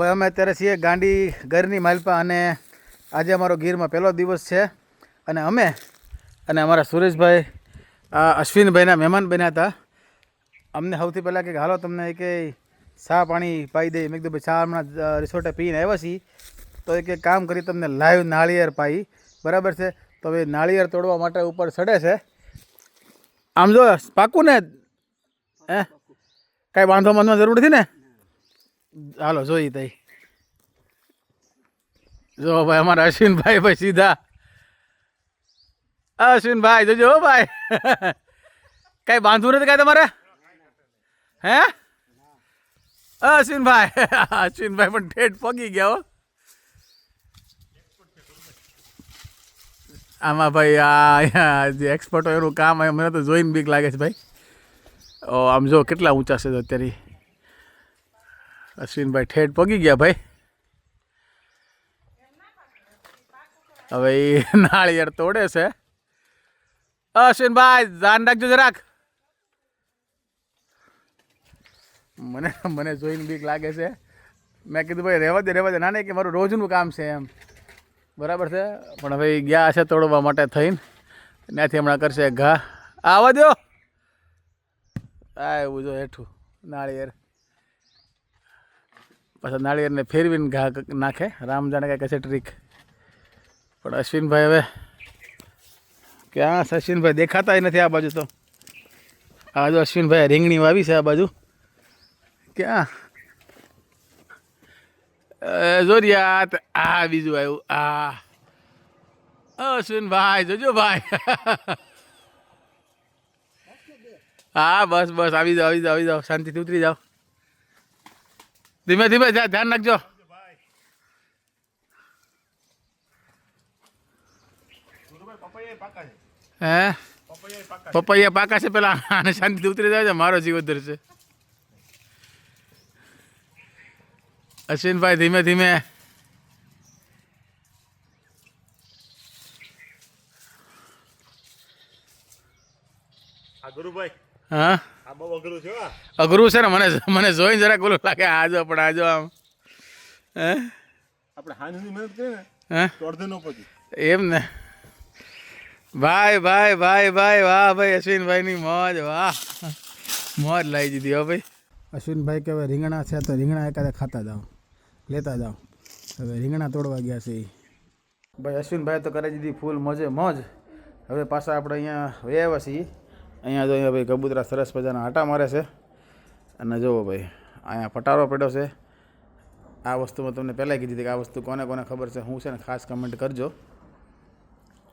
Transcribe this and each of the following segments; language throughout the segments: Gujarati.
હવે અમે અત્યારે છીએ ગાંડી ઘરની માલપા અને આજે અમારો ગીરમાં પહેલો દિવસ છે. અને અમે અને અમારા સુરેશભાઈ અશ્વિનભાઈના મહેમાન બન્યા હતા. અમને સૌથી પહેલાં કે હાલો તમને કે ચા પાણી પાઈ દઈએ. મેં કીધું, ભાઈ, ચા હમણાં રિસોર્ટે પીને આવ્યા છીએ. તો એક કામ કરી તમને લાઈવ નાળિયેર પાઈ. બરાબર છે? તો હવે નાળિયેર તોડવા માટે ઉપર ચડે છે. આમ જો, પાકું ને? હે? કાંઈ વાંધો બાંધવાની જરૂર નથી ને? હાલો, જોઈ તઈ જો ભાઈ, અમારા અશ્વિનભાઈ ભાઈ સીધા. અશ્વિનભાઈ, જોજો ભાઈ. કઈ બાંધવું નથી કાંઈ તમારે? હે? અશ્વિનભાઈ અશ્વિનભાઈ પણ ઠેઠ પગી ગયા હો. આમાં ભાઈ, આ જે એક્સપર્ટ હોય એનું કામ મને તો જોઈને બીક લાગે છે ભાઈ. આમ જો કેટલા ઊંચા છે અત્યારે. અશ્વિનભાઈ ઠેઠ પગી ગયા ભાઈ. હવે એ નાળિયેર તોડે છે. અશ્વિનભાઈ, ધ્યાન રાખજો જરાક. મને મને જોઈને બીક લાગે છે. મેં કીધું, ભાઈ, રહેવા દે રહેવા દે. ના કે મારું રોજનું કામ છે એમ. બરાબર છે? પણ હવે ગયા છે તોડવા માટે થઈને. ત્યાંથી હમણાં કરશે ઘા. આવવા દો. આ એવું જો હેઠું, નાળિયેર. પાછા નાળિયેરને ફેરવીને ઘા નાખે. રામ જાણે કાંઈ કશે ટ્રીક પણ અશ્વિનભાઈ હવે ક્યાં અશ્વિનભાઈ દેખાતાય નથી આ બાજુ તો. આ બાજુ અશ્વિનભાઈ રીંગણી વાવી છે આ બાજુ. ક્યાં? જોરિયાત જોરિયા આ બીજું આવ્યું. આ. અશ્વિનભાઈ જોજો ભાઈ હા, બસ બસ, આવી જાઓ આવી જાઓ આવી જાઓ. શાંતિથી ઉતરી જાઓ. ધીમે ધીમે ધ્યાન રાખજો. હે? પપૈયા પાકા છે પેલા આને શાંતિથી ઉતરી જાય છે મારો જીવ છે. અશ્વિનભાઈ ધીમે ધીમે. ગુરુભાઈ. હા? અઘરું છે હા. અઘરું છે ને મને મને જોઈને જરાક ઓલું લાગે આજો પણ આજો આમ. હે? આપણે હાંજની મહેનત કરીએ ને હે? તો અડધે નો પહોંચી એમ ને. ભાઈ ભાઈ ભાઈ ભાઈ વાહ ભાઈ અશ્વિનભાઈની મોજ વાહ. મોજ લાવી દીધી હો ભાઈ. અશ્વિનભાઈ કે હવે રીંગણા છે તો રીંગણા એકાદા ખાતા જાઓ. લેતા જાઓ. હવે રીંગણા તોડવા ગયા છે ભાઈ અશ્વિનભાઈ તો કરી દીધી ફૂલ મોજે મોજ. હવે પાછા આપણે અહીંયા વહી આવ્યા છીએ. અહીંયા જો અહીંયા ભાઈ કબૂતરા સરસ મજાના આટા મારે છે. અને જુઓ ભાઈ અહીંયા પટારો પડ્યો છે. આ વસ્તુમાં તમને પહેલાં કીધી હતી કે આ વસ્તુ કોને કોને ખબર છે હું છે ને ખાસ કમેન્ટ કરજો.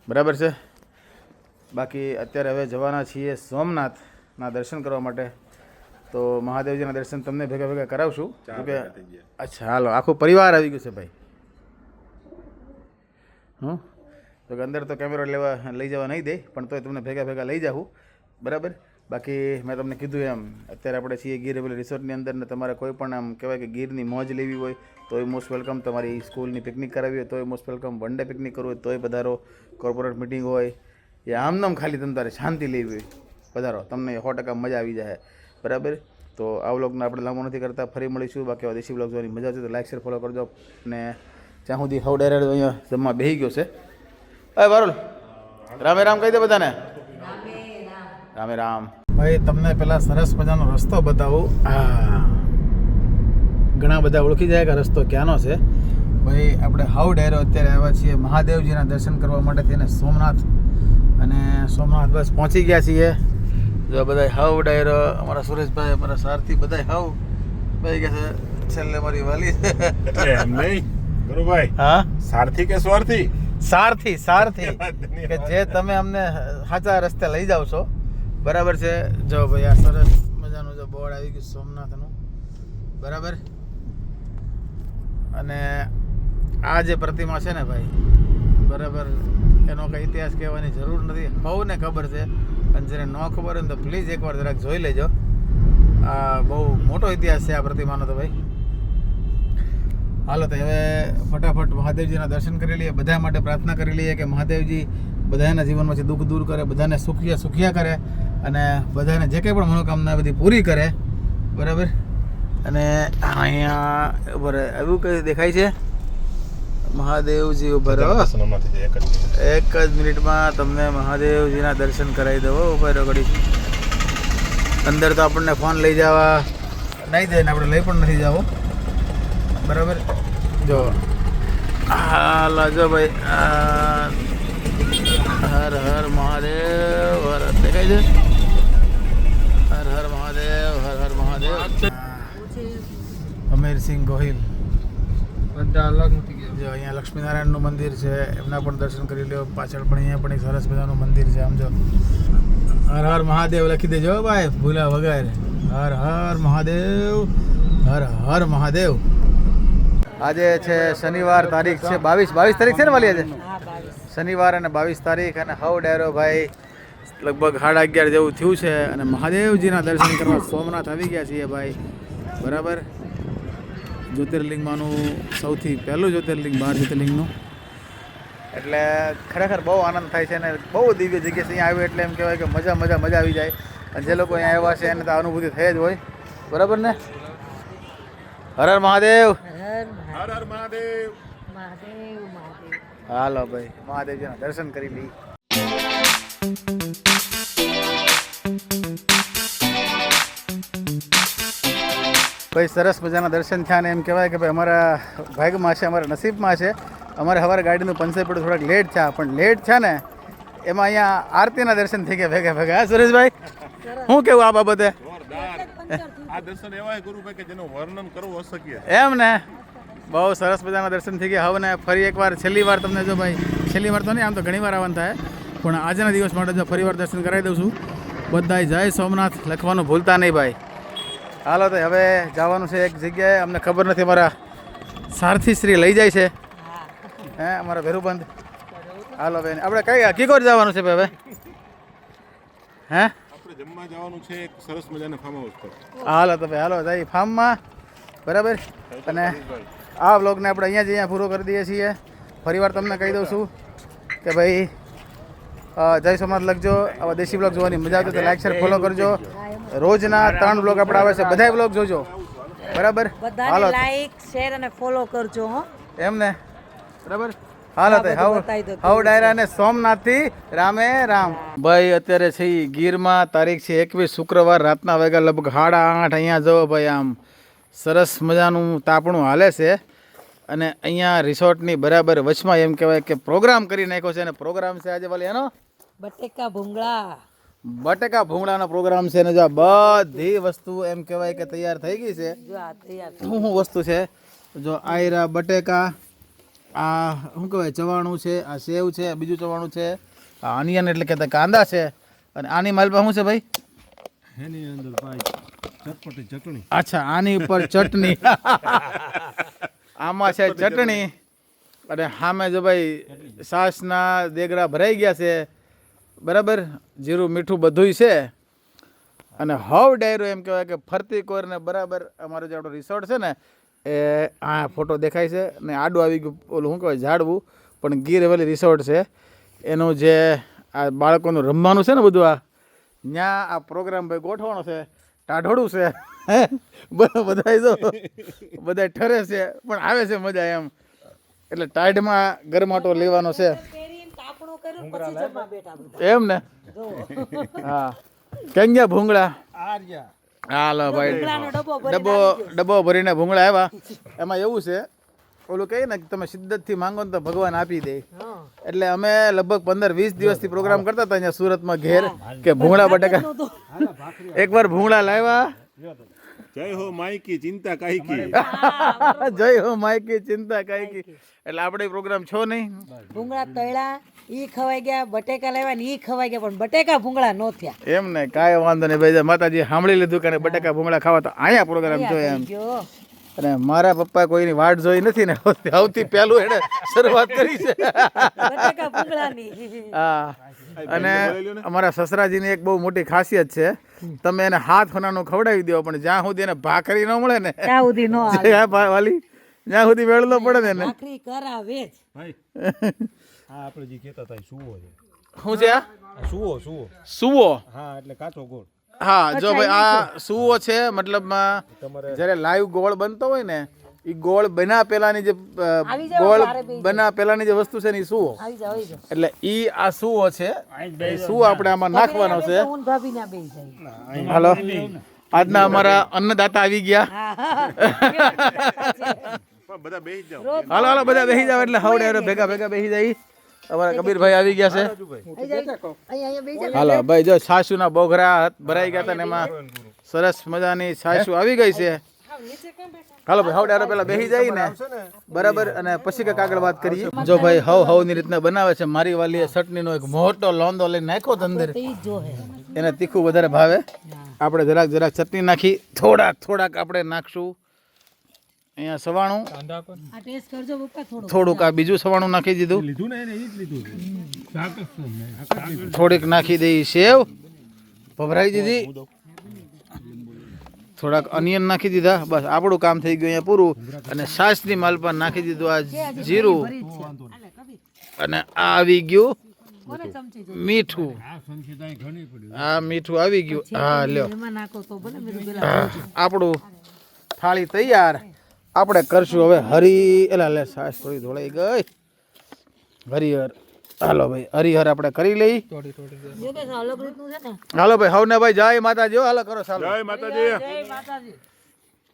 બરાબર છે? બાકી અત્યારે હવે જવાના છીએ સોમનાથના દર્શન કરવા માટે. તો મહાદેવજીના દર્શન તમને ભેગા ભેગા કરાવશું. કે અચ્છા હાલો આખો પરિવાર આવી ગયું છે ભાઈ. હં? તો કે અંદર તો કેમેરો લેવા લઈ જવા નહીં દે પણ તોય તમને ભેગા ભેગા લઈ જાઉં બરાબર? બાકી મેં તમને કીધું એમ, અત્યારે આપણે છીએ ગીર રેવલ રિસોર્ટની અંદર ને તમારે કોઈ પણ આમ કહેવાય કે ગીરની મોજ લેવી હોય, તોય મોસ્ટ વેલકમ તમારી સ્કૂલની પિકનિક કરાવી હોય, તોય most welcome one day picnic કરવું હોય, તોય પધારો. કોર્પોરેટ મિટિંગ હોય, એ આમનામ ખાલી તમે તારે શાંતિ લેવી હોય. પધારો, તમને સો ટકા મજા આવી જાય બરાબર? તો આ વ્લોગને આપણે લાંબો નથી કરતા, ફરી મળીશું. બાકી દેશી વ્લોગ જોવાની મજા આવશે તો લાઇક શેર ફોલો કરજો. અને જ્યાં સુધી હવ ડાયરેક્ટ અહીંયા જમવા બેસી ગયો છે. હવે વારુલ, રામે રામ કહી દે બધાને. રામે રામ. ભાઈ તમને પેલા સરસ મજાનો રસ્તો બતાવું. ઘણા બધા ઓળખી જાય કે રસ્તો ક્યાંનો છે. ભાઈ આપણે હાવ ડાયરો અત્યારે આવ્યા છીએ મહાદેવજીના દર્શન કરવા માટે થઈને સોમનાથ. અને સોમનાથ બસ પહોંચી ગયા છીએ. જો બધા હાવ ડાયરો અમારા સુરેશભાઈ અમારા સારથી બધા હાવ ભાઈ કે છે. છેલ્લે મારી વાલી એમ નહીં. ગુરુભાઈ હા? સારથી કે સ્વાર્થી? સારથી સારથી. કે જે તમે અમને સાચા રસ્તે લઈ જાવ છો. બરાબર છે? જો ભાઈ, આ સરસ મજાનું જો બોર્ડ આવી ગયું સોમનાથનું. બરાબર? અને આ જે પ્રતિમા છે ને ભાઈ, બરાબર, એનો કંઈ ઇતિહાસ કહેવાની જરૂર નથી. બહુને ખબર છે, અને જેને ન ખબર હોય તો પ્લીઝ એકવાર જરાક જોઈ લેજો. આ બહુ મોટો ઇતિહાસ છે આ પ્રતિમાનો તો ભાઈ. હાલો, તો હવે ફટાફટ મહાદેવજીના દર્શન કરી લઈએ, બધા માટે પ્રાર્થના કરી લઈએ કે મહાદેવજી બધાના જીવનમાંથી દુઃખ દૂર કરે, બધાને સુખિયા સુખિયા કરે. અને બધાને જે કંઈ પણ મનોકામના બધી પૂરી કરે બરાબર? અને અહીંયા બરાબર એવું કઈ દેખાય છે? મહાદેવજી હો. જાય એક જ મિનિટમાં તમને મહાદેવજીના દર્શન કરાવી દો ઉપર ઘડી અંદર તો આપણને ફોન લઈ જવા નહીં દે ને આપણે લઈ પણ નથી જવો. બરાબર? જો. હાલ જો ભાઈ હર હર મહાદેવ હર. દેખાય છે? અમીરસિંહ ગોહિલ. બધા અલગ નથી ગયા. જો અહીંયા લક્ષ્મીનારાયણનું મંદિર છે એમના પણ દર્શન કરી લો પાછળ પણ અહીંયા પણ એક સરસ મજાનું મંદિર છે આમ જો. હર હર મહાદેવ લખી દેજો હો ભાઈ ભૂલા વગર. હર હર મહાદેવ હર હર મહાદેવ. આજે છે શનિવાર તારીખ છે બાવીસ બાવીસ તારીખ છે ને વાલી આજે? શનિવાર અને બાવીસ તારીખ અને હવ ડેરો ભાઈ. લગભગ સાડા અગિયાર જેવું થયું છે અને મહાદેવજીના દર્શન કરવા સોમનાથ આવી ગયા છીએ ભાઈ. બરાબર? જ્યોતિર્લિંગમાંનું સૌથી પહેલું જ્યોતિર્લિંગ બાર જ્યોતિર્લિંગનું. એટલે ખરેખર બહુ આનંદ થાય છે અને બહુ દિવ્ય જગ્યા છે અહીંયા આવ્યું એટલે એમ કહેવાય કે મજા મજા મજા આવી જાય. અને જે લોકો અહીંયા આવ્યા છે એને તો અનુભૂતિ થઈ જ હોય. બરાબર ને? હર હર મહાદેવ. હર હર મહાદેવ. હાલો ભાઈ મહાદેવજીના દર્શન કરી લઈ ભાઈ સરસ મજાના દર્શન થયા ને એમ કહેવાય કે ભાઈ અમારા ભાગમાં છે અમારા નસીબમાં છે. અમારે સવારે ગાડીનું પંચર પડ્યું થોડાક લેટ થયા પણ લેટ થયા ને એમાં અહીંયા આરતીના દર્શન થઈ ગયા ભેગા ભેગા. હા સુરેશભાઈ શું કેવું આ બાબતે? આ દર્શન એવા ગુરુભાઈ કે જેનું વર્ણન કરવું અશક્ય એમ ને? બહુ સરસ મજાના દર્શન થઈ ગયા. હવે ને ફરી એકવાર છેલ્લી વાર તમને જો ભાઈ છેલ્લી વાર તો નહીં આમ તો ઘણી વાર આવવાનું થાય. પણ આજના દિવસ માટે જો ફરીવાર દર્શન કરાવી દઉં છું. બધાય જય સોમનાથ લખવાનું ભૂલતા નહીં ભાઈ. હાલો તો હવે જવાનું છે એક જગ્યાએ અમને ખબર નથી અમારા સારથી શ્રી લઈ જાય છે. હે અમારા ભેરુબંધ. હાલો બેન આપણે કઈ હકીકોટ જવાનું છે ભાઈ હવે? હે? આપણે જમવા જવાનું છે એક સરસ મજાના ફાર્મ હાઉસ પર. હાલો તો ભાઈ હાલો જાય ફાર્મમાં બરાબર? અને આ વ્લોગને આપણે અહીંયા જ અહીંયા પૂરો કરી દઈએ છીએ. ફરીવાર તમને કહી દઉં છું કે ભાઈ જય સોમનાથ લખજો. આવા દેશી બ્લોગ જોવાની મજા આવતી તો લાઈક શેર ફોલો કરજો. રોજના ત્રણ બ્લોગ આપણે આવે છે. બધાય બ્લોગ જોજો. બરાબર? હાલો. લાઈક શેર અને ફોલો કરજો હો. એમ ને બરાબર? હાલો હાઉ બધું ડાયરા ને સોમનાથથી રામે રામ. ભાઈ અત્યારે છે ઈ ગીરમાં તારીખ છે એકવીસ શુક્રવાર રાતના વાગ્યા લગભગ સાડા આઠ અહીંયા જવો ભાઈ આમ. સરસ મજાનું તાપણું હાલે છે. અને અહીંયા રિસોર્ટની બરાબર વચમાં એમ કહેવાય કે પ્રોગ્રામ કરી નાખ્યો છે અને પ્રોગ્રામ છે આજે વાલી એનો બટેકા ભૂંગળા. બટેકા ભૂંગળાનો પ્રોગ્રામ છે ને જો આ બધી વસ્તુ એમ કહેવાય કે તૈયાર થઈ ગઈ છે. જો આ તૈયાર શું શું વસ્તુ છે? જો આયરા બટેકા આ શું કહેવાય ચવાણું છે આ સેવ છે બીજું ચવાણું છે આ અનિયન એટલે કે કાંદા છે. અને આની માલપા શું છે ભાઈ? એની અંદર ભાઈ ચટપટી ચટણી. અચ્છા આની ઉપર ચટણી. આમાં છે ચટણી. અને સામે જો ભાઈ સાસના દેગરા ભરાઈ ગયા છે. બરાબર? જીરું મીઠું બધુંય છે. અને હવ ડાયરો એમ કહેવાય કે ફરતી કોરને બરાબર અમારો જે આપણો રિસોર્ટ છે ને એ આ ફોટો દેખાય છે ને આડું આવી ગયું ઓલું શું કહેવાય ઝાડવું. પણ ગીર હવેલી રિસોર્ટ છે. એનું જે આ બાળકોનું રમવાનું છે ને બધું આ ત્યાં આ પ્રોગ્રામ ભાઈ ગોઠવવાનો છે. ટાઢોળું છે. હે? બધા જો બધા ઠરે છે પણ આવે છે મજા એમ. એટલે ટાઢમાં ગરમાટો લેવાનો છે. એમ ને? હા. કેમ ગયા ભૂંગળા? હાલો ભાઈ. ડબ્બો ડબ્બો ભરીને ભૂંગળા આવ્યા. એમાં એવું છે ઓલું કહીએ ને તમે શિદ્દતથી માંગો ને તો ભગવાન આપી દે. એટલે અમે લગભગ પંદર વીસ દિવસથી પ્રોગ્રામ કરતા હતા અહીંયા સુરતમાં ઘેર કે ભૂંગળા બટાકા. એકવાર ભૂંગળા લાવ્યા. જય હો માઈકી ચિંતા કાઈકી જય હો માયકી ચિંતા કાંઈ કી. એટલે આપણે પ્રોગ્રામ છો નહીં? ભૂંગળા તળ્યા ઈ ખવાઈ ગયા બટેકા લાવ્યા ને ઈ ખવાઈ ગયા પણ બટેકા ભૂંગળા નો થયા. એમ ને કાંઈ વાંધો નહીં ભાઈ માતાજી સાંભળી લીધું કે બટેકા ભૂંગળા ખાવા તો અહીંયા પ્રોગ્રામ જોયો એમ. જો અને મારા પપ્પા કોઈની વાટ જોઈ નથી ને સૌથી પહેલું એને શરૂઆત કરી છે. હા. અને અમારા સસરાજીની એક બહુ મોટી ખાસિયત છે. તમે એને હાથ હોનાનું ખવડાવી દો પણ જ્યાં સુધી એને ભાખરી ન મળે ને ત્યાં સુધી નો વાલી જ્યાં સુધી વેળલો પડે ને ભાખરી કરાવે જ. હા આપણે જે કહેતા હતા સુવો છે. શું છે આ? આ સુવો સુવો. સુવો? હા એટલે કાચો ગોળ. હા જો ભાઈ આ સુઓ છે મતલબમાં જ્યારે લાઈવ ગોળ બનતો હોય ને એ ગોળ બના પેલાની જે ગોળ બના પેલાની જે વસ્તુ છે ને એ સુઓ એટલે ઈ આ સુઓ છે શું આપણે આમાં નાખવાનો છે. હાલો. આજના અમારા અન્નદાતા આવી ગયા. હાલો હાલો બધા બેસી જાવ એટલે હવડે હવડે ભેગા ભેગા બેસી જાય. અમારા કબીરભાઈ આવી ગયા છે. હાલો ભાઈ જો સાસુના બોઘરા હાથ ભરાઈ ગયા હતા ને એમાં. સરસ મજાની સાસુ આવી ગઈ છે. હાલો ભાઈ હવ હવડે પેલા બેસી જાય ને. બરાબર અને પછી કંઈક આગળ વાત કરીએ. જો ભાઈ હવ હવની રીતના બનાવે છે. મારી વાલીએ ચટણીનો એક મોટો લોંદો લઈને નાખ્યો અંદર. એને તીખું વધારે ભાવે. આપણે જરાક જરાક ચટણી નાખી. થોડાક થોડાક આપણે નાખશું. અહીંયા સવાણું. કાંદા પર આ ટેસ્ટ કરજો પપ્પા થોડું થોડુંક આ બીજું સવાણું નાખી દીધું. લીધું ને એ જ લીધું થોડીક નાખી દઈ સેવ. ભભરાઈ દીધી. થોડાક અનિયન નાખી દીધા. બસ આપણું કામ થઈ ગયું અહીંયા પૂરું. અને સાસની માલ પણ નાખી દીધું આ જીરું. અને આ આવી ગયું મીઠું. આ મીઠું આવી ગયું. હા લ્યો. આપણું થાળી તૈયાર. આપણે કરશું હવે હરી એલા લે સાસ થોડી ધોળાઈ ગઈ. હરિહર. હાલો ભાઈ હરિહર આપણે કરી લઈ. થોડી થોડી દે. જો કે અલગ રીતનું છે ને હાલો ભાઈ હવને ભાઈ જય માતાજી હો, હાલો કરો ચાલો જય માતાજી. જય માતાજી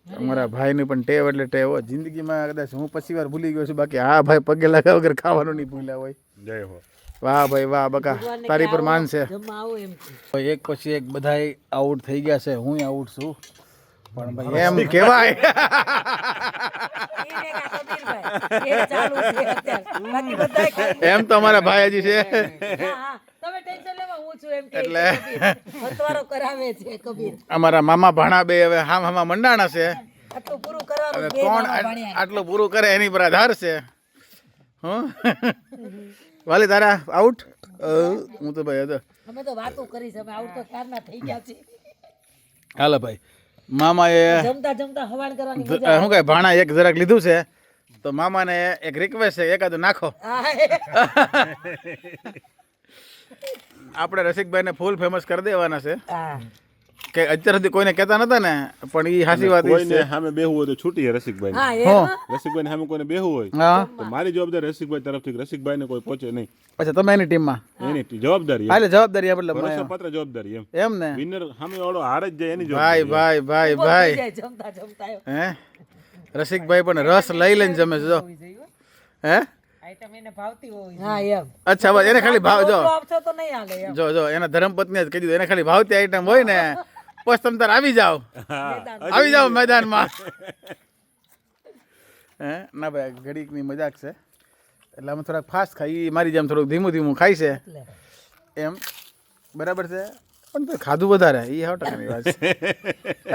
અમારા ભાઈની પણ ટેવ એટલે ટેવ હો. જિંદગીમાં કદાચ હું પછી વાર ભૂલી ગયો છું. બાકી હા ભાઈ પગે લાગ્યા વગર ખાવાનું નહીં ભૂલ્યા હોય. જય હો. વાહ ભાઈ વાહ બકા. તારી પર માન છે. એક પછી એક બધાય આઉટ થઈ ગયા છે. હું આઉટ છું. પણ ભાઈ. એમ કહેવાય એમ તો અમારા ભાઈ હજી છે. હા, હા. તમે ટેન્શન લેવા હું છું એમ કે એટલે- કબીર. હથવારો કરાવે છે કબીર. અમારા મામા ભાણા બે હવે હામ હામા મંડાણા છે. આટલું પૂરું કરવાનું હવે કોણ આટલું પૂરું કરે એની પર આધાર છે. હં? વાલી તારા આઉટ હું તો ભાઈ હતો અમે તો વાતો કરી છે અમે આઉટ તો કારના થઈ ગયા છે હાલો ભાઈ. મામાએ જમતા જમતા હવાન કરવાની મજા શું કહે ભાણા એક જરાક લીધું છે તો મામાને એક રિક્વેસ્ટ છે એકાદ નાખો. આપણે રસિકભાઈને ફૂલ ફેમસ કરી દેવાના છે. કે અત્યાર સુધી કોઈને કહેતા નતા ને પણ એ હાસી વાત કોઈને સામે બેહવું હોય તો છૂટી રસિકભાઈ રસિકભાઈ સામે કોઈને બેહવું હોય તો મારી જવાબદારી રસિકભાઈ તરફથી રસિકભાઈ ને કોઈ પહોંચે નહીં. અચ્છા તમે એની ટીમમાં એની જવાબદારી એટલે જવાબદારી એટલે ભરોસો પત્ર જવાબદારી એમ. એમ ને? વિનર સામે વાળો હાર જ જાય એની જવાબદારી ભાઈ ભાઈ ભાઈ ભાઈ. જમતા જમતા હે? રસિકભાઈ પણ રસ લઈ લઈને જમે છે જો. હે. અચ્છા બસ એને ખાલી ભાવ જો. જો જો એના ધર્મપત્ની જ કહી દીધું એને ખાલી ભાવતી આઈટમ હોય ને પછી તમે તાર આવી જાઓ. આવી જાઓ મેદાનમાં. હે? ના ભાઈ ઘડીકની મજાક છે. એટલે અમે થોડાક ફાસ્ટ ખાઈ. મારી જેમ થોડુંક ધીમું ધીમું ખાય છે. એમ. બરાબર છે? પણ તો ખાધું વધારે. એ હાવ ટકાની વાત છે.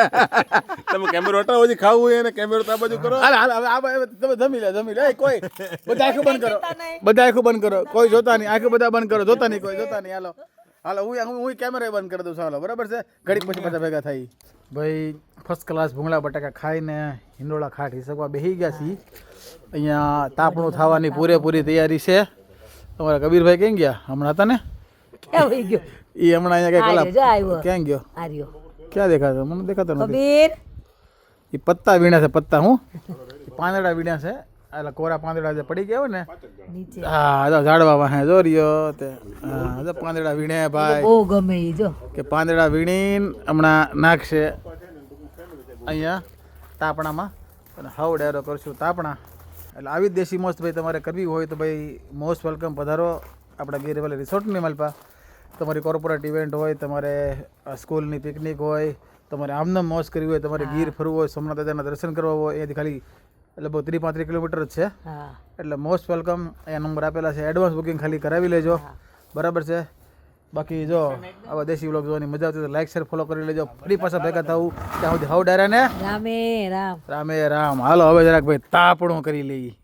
તમે કેમેરો હટાવો હજી ખાવું હોય એને કેમેરો તો આ બાજુ કરો. હાલ હાલ હવે આ તમે જમી લે જમી લે. કોઈ બધા આંખો બંધ કરો. બધા આંખો બંધ કરો. કોઈ જોતા નહીં. આંખો બધા બંધ કરો. જોતા નહીં કોઈ જોતા નહીં. હાલો. હાલો હું હું હું કેમેરા બંધ કરી દઉં છું હાલો. બરાબર છે? ઘડીક પછી બધા ભેગા થઈ ભાઈ ફર્સ્ટ ક્લાસ ભૂંગળા બટાકા ખાઈને હિંડોળા ખાટ હિસકવા બેસી ગયા છીએ. અહીંયા તાપણું થવાની પૂરેપૂરી તૈયારી છે. તમારા કબીરભાઈ ક્યાં ગયા? હમણાં હતા ને? ક્યાં ગયો? એ હમણાં અહીંયા કઈ કલાક ક્યાં ગયો? આર્યો. ક્યાં દેખાતો? મને દેખાતો નથી. કબીર? એ પત્તા વીણ્યા છે પત્તા હું? પાંદડા વીણ્યા છે. એટલે કોરા પાંદડા જે પડી ગયા ને હા તો ઝાડવા વાહે જો રહ્યો તે હા પાંદડા વીણે ભાઈ. બહુ ગમે ઈ જો. કે પાંદડા વીણીને હમણાં નાખશે. અહીંયા તાપણામાં. અને હાવ ડેરો કરશું તાપણા. એટલે આવી જ દેશી મોસ્ત ભાઈ તમારે કરવી હોય તો ભાઈ મોસ્ટ વેલકમ પધારો આપણા ગીરેવાલી રિસોર્ટની મલપા. તમારી કોર્પોરેટ ઇવેન્ટ હોય તમારે સ્કૂલની પિકનિક હોય તમારે આમનામ મોજ કરવી હોય તમારે ગીર ફરવું હોય સોમનાથ દાદાના દર્શન કરવા હોય અહીંયાથી ખાલી એટલે બહુ ત્રીસ પાંત્રીસ કિલોમીટર જ છે. એટલે મોસ્ટ વેલકમ અહીંયા નંબર આપેલા છે. એડવાન્સ બુકિંગ ખાલી કરાવી લેજો. બરાબર છે? બાકી જો આવા દેશી વ્લોગ જોવાની મજા આવતી તો લાઈક શેર ફોલો કરી લેજો. ફરી પાછા ભેગા થવું ત્યાં સુધી હવ ડાયરા ને? રામે રામ. રામે રામ. હાલો હવે જરાક ભાઈ તાપણું કરી લઈએ.